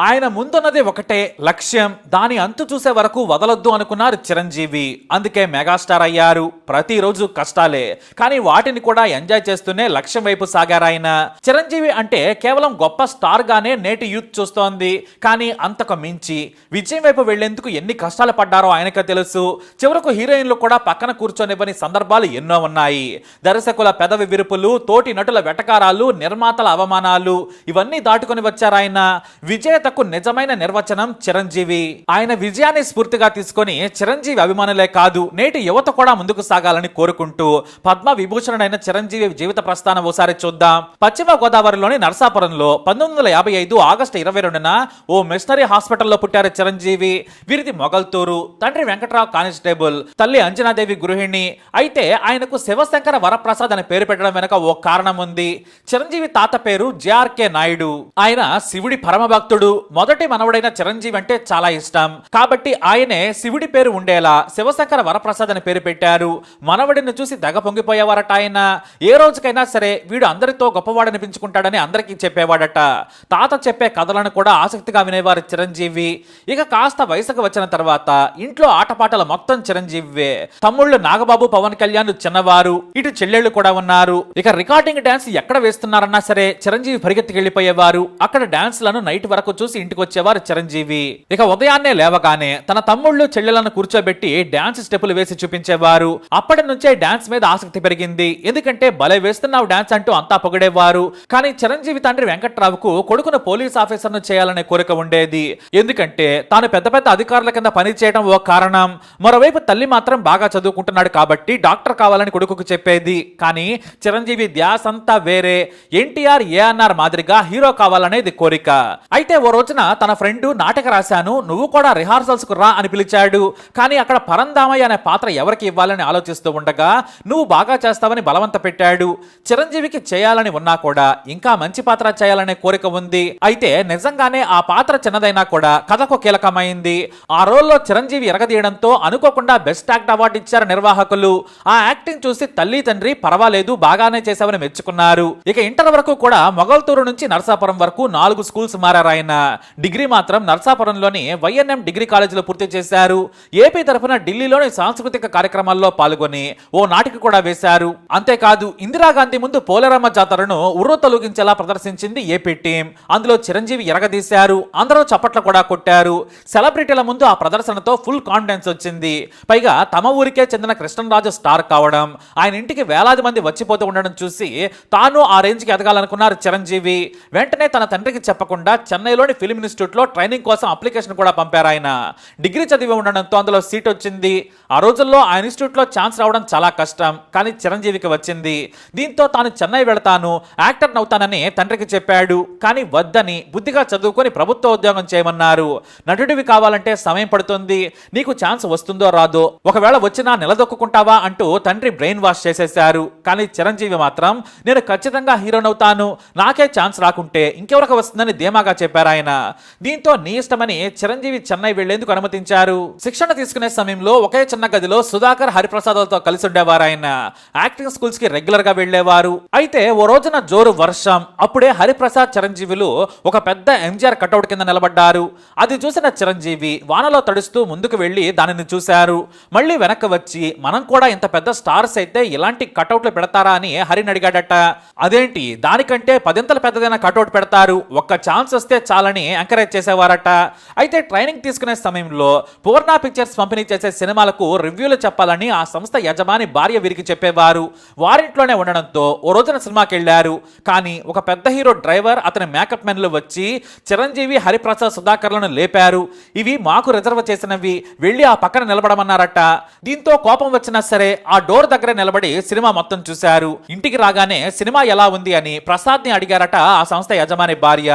ఆయన ముందున్నది ఒకటే లక్ష్యం. దాని అంతు చూసే వరకు వదలొద్దు అనుకున్నారు చిరంజీవి. అందుకే మెగాస్టార్ అయ్యారు. ప్రతిరోజు కష్టాలే. కానీ వాటిని కూడా ఎంజాయ్ చేస్తూనే లక్ష్యం వైపు సాగారు ఆయన. చిరంజీవి అంటే కేవలం గొప్ప స్టార్ గానే నేటి యూత్ చూస్తోంది. కానీ అంతకు మించి విజయం వైపు వెళ్ళేందుకు ఎన్ని కష్టాలు పడ్డారో ఆయనకే తెలుసు. చివరకు హీరోయిన్లు కూడా పక్కన కూర్చొనివ్వని సందర్భాలు ఎన్నో ఉన్నాయి. దర్శకుల పెదవి విరుపులు తోటి నటుల వెటకారాలు నిర్మాతల అవమానాలు ఇవన్నీ దాటుకొని వచ్చారు ఆయన. విజేతకు నిజమైన నిర్వచనం చిరంజీవి. ఆయన విజయాన్ని స్ఫూర్తిగా తీసుకొని చిరంజీవి అభిమానులే కాదు నేటి యువత కూడా ముందుకు సాగాలని కోరుకుంటూ పద్మ విభూషణుడైన చిరంజీవి జీవిత ప్రస్థానం ఓసారి చూద్దాం. పశ్చిమ గోదావరిలోని నరసాపురంలో పంతొమ్మిది వందల యాభై ఐదు ఆగస్టు ఇరవై రెండున ఓ మిషనరీ హాస్పిటల్లో పుట్టారు చిరంజీవి. వీరిది మొగల్తూరు. తండ్రి వెంకట్రావు కానిస్టేబుల్ తల్లి అంజనాదేవి గృహిణి. అయితే ఆయనకు శివశంకర వరప్రసాద్ అనే పేరు పెట్టడం వెనుక ఓ కారణం ఉంది. చిరంజీవి తాత పేరు జేఆర్కే నాయుడు. ఆయన శివుడి పరమ భక్తుడు మొదటి మనవడైన చిరంజీవి అంటే చాలా ఇష్టం. కాబట్టి ఆయనే శివుడి పేరు ఉండేలా శివశంకర వరప్రసాద్ అని పేరు పెట్టారు. మనవడిని చూసి దగ పొంగిపోయేవారట ఆయన. ఏ రోజుకైనా సరే వీడు అందరితో గొప్పవాడనిపించుకుంటాడని అందరికీ చెప్పేవాడట. తాత చెప్పే కథలను కూడా ఆసక్తిగా వినేవారు చిరంజీవి. ఇక కాస్త వయసుకు వచ్చిన తర్వాత ఇంట్లో ఆటపాటల మొత్తం చిరంజీవివే. తమ్ముళ్ళు నాగబాబు పవన్ కళ్యాణ్ చిన్నవారు. ఇటు చెల్లెళ్ళు కూడా ఉన్నారు. ఇక రికార్డింగ్ డాన్స్ ఎక్కడ వేస్తున్నారన్నా సరే చిరంజీవి పరిగెత్తికి వెళ్ళిపోయేవారు అక్కడ డాన్స్లను నైట్ వరకు చూసి ఇంటికి వచ్చేవారు చిరంజీవి. ఇక ఉదయాన్నే లేవగానే తన తమ్ముళ్ళు చెల్లెలను కూర్చోబెట్టి డాన్స్ స్టెప్పులు వేసి చూపించేవారు. అప్పటి నుంచే డాన్స్ మీద ఆసక్తి పెరిగింది. ఎందుకంటే భలే వేస్తున్నావు డాన్స్ అంటూ అంతా పొగిడేవారు. కానీ చిరంజీవి తండ్రి వెంకట్రావుకు కొడుకును పోలీస్ ఆఫీసర్ను చేయాలనే కోరిక ఉండేది. ఎందుకంటే తాను పెద్ద పెద్ద అధికారుల కింద పని చేయడం ఓ కారణం. మరోవైపు తల్లి మాత్రం బాగా చదువుకుంటున్నాడు కాబట్టి డాక్టర్ కావాలని కొడుకుకు చెప్పేది. కానీ చిరంజీవి ధ్యాసంతా వేరే. ఎన్టీఆర్ ఏఎన్ఆర్ మాదిరిగా హీరో కావాలనేది కోరిక. అయితే ఓ రోజున తన ఫ్రెండ్ నాటక రాశాను నువ్వు కూడా రిహార్సల్స్కు రా అని పిలిచాడు. కానీ అక్కడ పరందామయ్య అనే పాత్ర ఎవరికి ఇవ్వాలని ఆలోచిస్తూ ఉండగా నువ్వు బాగా చేస్తావని బలవంత పెట్టాడు. చిరంజీవికి చేయాలని ఉన్నా కూడా ఇంకా మంచి పాత్ర చేయాలనే కోరిక ఉంది. అయితే నిజంగానే ఆ పాత్ర చిన్నదైనా కూడా కథకు కీలకమైంది. ఆ రోల్లో చిరంజీవి ఎరగదీయడంతో అనుకోకుండా బెస్ట్ యాక్ట్ అవార్డు ఇచ్చారు నిర్వాహకులు. ఆ యాక్టింగ్ చూసి తల్లి తండ్రి పర్వాలేదు బాగానే చేశావని మెచ్చుకున్నారు. ఇక ఇంటర్ వరకు కూడా మొగల్తూరు నుంచి నరసాపురం వరకు నాలుగు స్కూల్స్ మారారు ఆయన డిగ్రీ మాత్రం నర్సాపురంలోని వైఎన్ఎం డిగ్రీ కాలేజీలో పూర్తి చేశారు. ఏపీ తరఫున ఢిల్లీలోని సాంస్కృతిక కార్యక్రమాల్లో పాల్గొని ఓ నాటిక కూడా వేశారు. అంతేకాదు ఇందిరాగాంధీ ముందు పోలేరమ్మ జాతరను ఉర్రు తొలగించేలా ప్రదర్శించింది ఏపీ టీం. అందులో చిరంజీవి ఎరగదీశారు. అందరూ చప్పట్లు కూడా కొట్టారు. సెలబ్రిటీల ముందు ఆ ప్రదర్శనతో ఫుల్ కాన్ఫిడెన్స్ వచ్చింది. పైగా తమ ఊరికే చెందిన కృష్ణరాజు స్టార్ కావడం ఆయన ఇంటికి వేలాది మంది వచ్చిపోతూ ఉండడం చూసి తాను ఆ రేంజ్కి ఎదగాలనుకున్నారు చిరంజీవి. వెంటనే తన తండ్రికి చెప్పకుండా చెన్నైలోని ఫిల్మ్ ఇన్స్టిట్యూట్లో ట్రైనింగ్ కోసం అప్లికేషన్ కూడా పంపారు ఆయన. డిగ్రీ చదివి ఉండడంతో అందులో సీట్ వచ్చింది. ఆ రోజుల్లో ఆ ఇన్స్టిట్యూట్లో ఛాన్స్ రావడం చాలా కష్టం. కానీ చిరంజీవికి వచ్చింది. దీంతో తాను చెన్నై వెళతాను. యాక్టర్ అవుతానని తండ్రికి చెప్పాడు. కానీ వద్దని బుద్ధిగా చదువుకొని ప్రభుత్వ ఉద్యోగం చేయమన్నారు. నటుడివి కావాలంటే సమయం పడుతుంది. నీకు ఛాన్స్ వస్తుందో రాదో. ఒకవేళ వచ్చినా నిలదొక్కుంటావా అంటూ తండ్రి బ్రెయిన్ వాష్ చేసేశారు. కానీ చిరంజీవి మాత్రం నేను ఖచ్చితంగా హీరోనవుతాను నాకే ఛాన్స్ రాకుంటే ఇంకెవరికి వస్తుందని ధీమాగా చెప్పారు ఆయన. దీంతో నీ ఇష్టమని చిరంజీవి చెన్నై వెళ్ళేందుకు అనుమతించారు. శిక్షణ తీసుకునే సమయంలో ఒకే చిన్న గదిలో సుధాకర్ హరిప్రసాద్లతో కలిసి ఉండేవారు ఆయన. యాక్టింగ్ స్కూల్స్కి రెగ్యులర్గా వెళ్ళేవారు అయితే ఓ రోజున జోరు వర్షం. అప్పుడే హరిప్రసాద్ చిరంజీవులు ఒక పెద్ద ఎంజిఆర్ కటౌట్ కింద నిలబడ్డారు. అది చూసిన చిరంజీవి వానలో తడుస్తూ ముందుకు వెళ్ళి దానిని చూశారు. మళ్ళీ వెనక్కి వచ్చి మనం కూడా ఇంత పెద్ద స్టార్స్ అయితే ఇలాంటి కటౌట్లు పెడతారా? అని హరిని అడిగాడట. అదేంటి? దానికంటే పదింతలు పెద్దదైన కటౌట్ పెడతారు. ఒక్క ఛాన్స్ వస్తే చాలని ఎంకరేజ్ చేసేవారట. అయితే ట్రైనింగ్ తీసుకునే సమయంలో పూర్ణ పిక్చర్స్ పంపిణీ చేసే సినిమాలకు రివ్యూలు చెప్పాలని ఆ సంస్థ యజమాని భార్య వీరికి చెప్పేవారు. వారింట్లోనే ఉండడంతో ఓ రోజున సినిమాకి వెళ్ళారు కానీ ఒక పెద్ద హీరో డ్రైవర్ అతని మేకప్ మెన్లు వచ్చి చిరంజీవి హరిప్రసాద్ సుధాకర్లను లేపారు. ఇవి మాకు రిజర్వ్ చేసినవి. వెళ్ళి ఆ పక్కన నిలబడమన్నారట. దీంతో కోపం వచ్చినా సరే ఆ డోర్ దగ్గర నిలబడి సినిమా మొత్తం చూశారు. ఇంటికి రాగానే సినిమా ఎలా ఉంది అని ప్రసాద్ని అడిగారట ఆ సంస్థ యజమాని భార్య.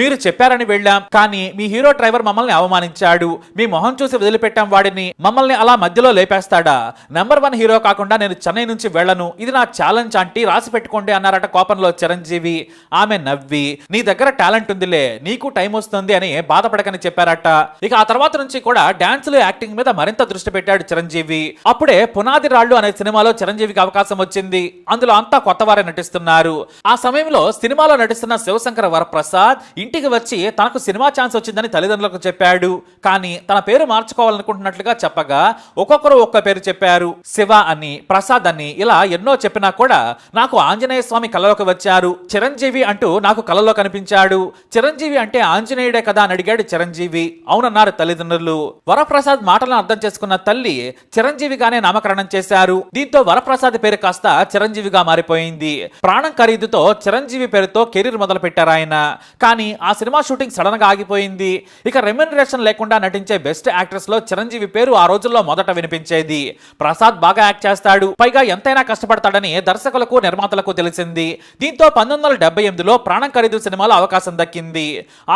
మీరు చెప్పారని వెళ్ళాం. కానీ మీ హీరో డ్రైవర్ మమ్మల్ని అవమానించాడు. మీ మొహం చూసి వదిలిపెట్టాం వాడిని. మమ్మల్ని అలా మధ్యలో లేపేస్తాడా? నెంబర్ వన్ హీరో కాకుండా నేను చెన్నై నుంచి వెళ్ళను. ఇది నా ఛాలెంజ్ అంటే రాసి పెట్టుకోండి అన్నారట కోపంలో చిరంజీవి. ఆమె నవ్వి నీ దగ్గర టాలెంట్ ఉందిలే. నీకు టైం వస్తుంది అని బాధపడకని చెప్పారట. ఇక ఆ తర్వాత నుంచి కూడా డాన్సులు యాక్టింగ్ మీద మరింత దృష్టి పెట్టాడు చిరంజీవి. అప్పుడే పునాది రాళ్ళు అనే సినిమాలో చిరంజీవికి అవకాశం వచ్చింది. అందులో అంతా కొత్తవారే నటిస్తున్నారు. ఆ సమయంలో సినిమాలో నటిస్తున్న శివశంకర వరప్రసాద్ ఇంటికి వచ్చి తనకు సినిమా ఛాన్స్ వచ్చిందని తల్లిదండ్రులకు చెప్పాడు. కానీ తన పేరు మార్చుకోవాలనుకుంటున్నట్లుగా చెప్పగా ఒక్కొక్కరు ఒక్క పేరు చెప్పారు. శివ అని ప్రసాద్ అని ఇలా ఎన్నో చెప్పినా కూడా నాకు ఆంజనేయ స్వామి కలలోకి వచ్చారు. చిరంజీవి అంటూ నాకు కలలో కనిపించాడు. చిరంజీవి అంటే ఆంజనేయుడే కదా అని అడిగాడు చిరంజీవి. అవునన్నారు తల్లిదండ్రులు. వరప్రసాద్ మాటలను అర్థం చేసుకున్న తల్లి చిరంజీవిగానే నామకరణం చేశారు. దీంతో వరప్రసాద్ పేరు కాస్త చిరంజీవిగా మారిపోయింది. ప్రాణం ఖరీదుతో చిరంజీవి పేరుతో కెరీర్ మొదలు పెట్టారు ఆయన. కానీ ఆ సినిమా షూటింగ్ సడన్గా ఆగిపోయింది. ఇక రెమ్యునరేషన్ లేకుండా నటించే బెస్ట్ యాక్ట్రెస్లో చిరంజీవి పేరు ఆ రోజుల్లో మొదట వినిపించేది. ప్రసాద్ బాగా యాక్ట్ చేస్తాడు. పైగా ఎంతైనా కష్టపడతాడని దర్శకులకు నిర్మాతలకు తెలిసింది. దీంతో పంతొమ్మిది వందల డెబ్బై ఎనిమిదిలో ప్రాణం ఖరీదు సినిమాలో అవకాశం దక్కింది.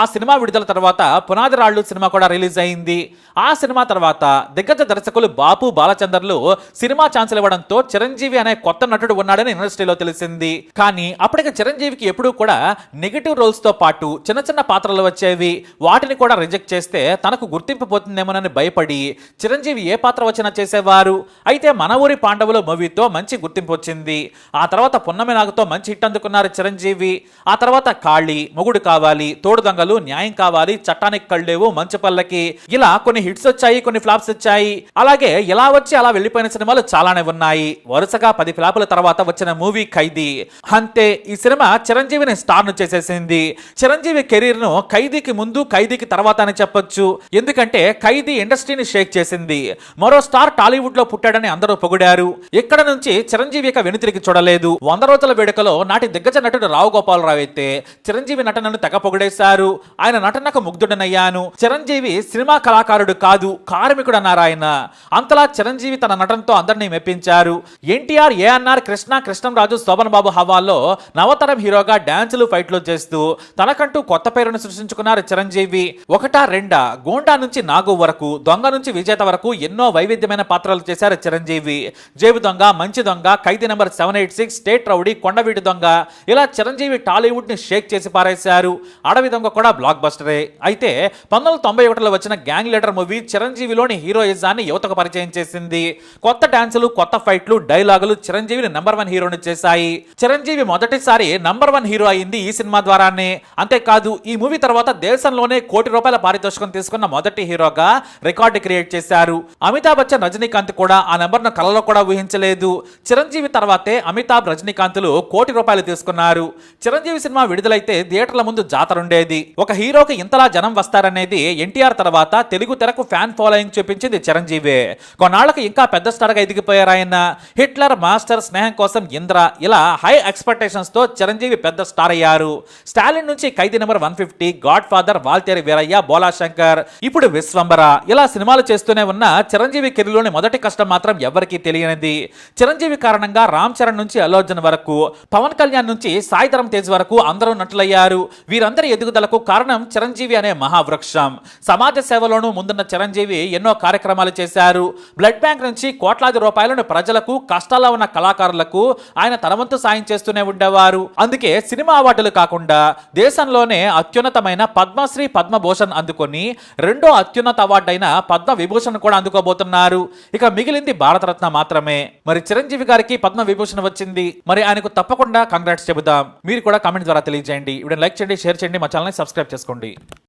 ఆ సినిమా విడుదల తర్వాత పునాది రాళ్ళు సినిమా కూడా రిలీజ్ అయింది. ఆ సినిమా తర్వాత దిగ్గజ దర్శకులు బాపు బాలచందర్లు సినిమా ఛాన్సులు ఇవ్వడంతో చిరంజీవి అనే కొత్త నటుడు ఉన్నాడని ఇండస్ట్రీలో తెలిసింది. కానీ అప్పటికి చిరంజీవికి ఎప్పుడూ కూడా నెగిటివ్ రోల్స్తో పాటు చిన్న చిన్న పాత్ర పాత్రలు వచ్చేవి. వాటిని కూడా రిజెక్ట్ చేస్తే తనకు గుర్తింపు పోతుందేమోనని భయపడి చిరంజీవి ఏ పాత్ర వచ్చినా చేసేవారు. అయితే మన ఊరి పాండవులు మూవీతో మంచి గుర్తింపు వచ్చింది. ఆ తర్వాత పున్నమి నాగుతో మంచి హిట్ అందుకున్నారు చిరంజీవి. ఆ తర్వాత కాళీ మొగుడు కావాలి తోడు దొంగలు న్యాయం కావాలి చట్టానికి కళ్ళేవు మంచి పల్లకి. ఇలా కొన్ని హిట్స్ వచ్చాయి కొన్ని ఫ్లాప్స్ వచ్చాయి. అలాగే ఇలా వచ్చి అలా వెళ్ళిపోయిన సినిమాలు చాలానే ఉన్నాయి. వరుసగా పది ఫ్లాపుల తర్వాత వచ్చిన మూవీ ఖైదీ. అంతే ఈ సినిమా చిరంజీవిని స్టార్ను చేసేసింది. చిరంజీవి కెరీర్ను ఖైదీకి ముందు ఖైదీకి తర్వాత అని చెప్పొచ్చు. ఎందుకంటే ఖైదీ ఇండస్ట్రీని షేక్ చేసింది. మరో స్టార్ టాలీవుడ్లో పుట్టాడని అందరూ పొగిడారు. ఇక్కడ నుంచి చిరంజీవి ఇక వెనుతిరిగి చూడలేదు. వంద రోజుల వేడుకలో నాటి దిగ్గజ నటుడు రావు గోపాలరావు అయితే చిరంజీవి నటనను తెగ పొగిడేశారు. ఆయన నటనకు ముగ్ధుడనయ్యాను. చిరంజీవి సినిమా కళాకారుడు కాదు కార్మికుడు అన్నారు ఆయన అంతలా చిరంజీవి తన నటనతో అందరినీ మెప్పించారు. ఎన్టీఆర్ ఏఎన్ఆర్ కృష్ణ కృష్ణంరాజు శోభన్ బాబు హవాల్లో నవతరం హీరోగా డాన్సులు ఫైట్లు చేస్తూ తనకంటూ కొత్త పేరును సృష్టించుకున్నారు చిరంజీవి. ఒకటా రెండా గోండా నుంచి నాగు వరకు దొంగ నుంచి విజేత వరకు ఎన్నో వైవిధ్యమైన పాత్రలు చేశారు Chiranjeevi. Jebu Donga Manchi Donga Khaidi number seven eight six state rowdy Kondaveeti Donga. ఇలా చిరంజీవి టాలీవుడ్ని షేక్ చేసి పారేశారు. అడవి దొంగ కూడా బ్లాక్ బస్టరే అయితే పంతొమ్మిది వందల తొంభై ఒకటిలో వచ్చిన గ్యాంగ్ లీడర్ మూవీ చిరంజీవిలోని హీరోయిజాన్ని యువతకు పరిచయం చేసింది. కొత్త డాన్సులు కొత్త ఫైట్లు డైలాగులు చిరంజీవిని నంబర్ వన్ హీరోని చేశాయి. చిరంజీవి మొదటిసారి నంబర్ వన్ హీరో అయింది ఈ సినిమా ద్వారానే. అంతేకాదు ఈ మూవీ తర్వాత దేశంలోనే కోటి రూపాయల పారితోషికం తీసుకున్న మొదటి హీరోగా రికార్డు క్రియేట్ చేశారు. అమితాబ్ బచ్చన్ రజనీకాంత్ కూడా ఆ నెంబర్ను కలలో కూడా ఊహించలేదు. చిరంజీవి తర్వాతే అమితాబ్ రజనీకాంత్లు కోటి రూపాయలు తీసుకున్నారు. చిరంజీవి సినిమా విడుదలైతే థియేటర్ల ముందు జాతర ఉండేది. ఒక హీరోకి ఇంతలా జనం వస్తారనేది ఎన్టీఆర్ తర్వాత తెలుగు తెరకు ఫ్యాన్ ఫాలోయింగ్ చూపించింది చిరంజీవి. కొన్నాళ్ళకు ఇంకా పెద్ద స్టార్గా ఎదిగిపోయారాయన హిట్లర్ మాస్టర్ స్నేహం కోసం ఇంద్ర ఇలా హై ఎక్స్పెక్టేషన్స్తో చిరంజీవి పెద్ద స్టార్ అయ్యారు. స్టాలిన్ నుంచి Khaidi number one fifty godfather Waltair Veerayya Bhola Shankar ఇప్పుడు విశ్వంబర. ఇలా సినిమాలు చేస్తూనే ఉన్న చిరంజీవి కెరీర్లోని మొదటి కష్టం మాత్రం ఎవరికీ తెలియనిది. చిరంజీవి కారణంగా రామ్ చరణ్ నుంచి అల్లు వరకు పవన్ కళ్యాణ్ నుంచి సాయిధరం తేజ్ వరకు అందరూ నటులయ్యారు. వీరందరి ఎదుగుదలకు కారణం చిరంజీవి అనే మహావృక్షం. సమాజ సేవలోనూ ముందున్న చిరంజీవి ఎన్నో కార్యక్రమాలు చేశారు. బ్లడ్ బ్యాంక్ నుంచి కోట్లాది రూపాయలను ప్రజలకు కష్టాల్లో ఉన్న కళాకారులకు ఆయన తనవంతు సాయం చేస్తూనే ఉండేవారు. అందుకే సినిమా అవార్డులు కాకుండా దేశంలోనే అత్యున్నత అత్యున్నతమైన పద్మశ్రీ పద్మభూషణ్ అందుకొని రెండో అత్యున్నత అవార్డు అయిన పద్మ విభూషణ్ కూడా అందుకోబోతున్నారు. ఇక మిగిలింది భారతరత్న మాత్రమే. మరి చిరంజీవి గారికి పద్మ విభూషణ్ వచ్చింది. మరి ఆయనకు తప్పకుండా కంగ్రాట్స్ చెబుదాం. మీరు కూడా కామెంట్ ద్వారా తెలియజేయండి. ఇప్పుడు లైక్ చేయండి షేర్ చేయండి మా ఛానల్ని సబ్స్క్రైబ్ చేసుకోండి.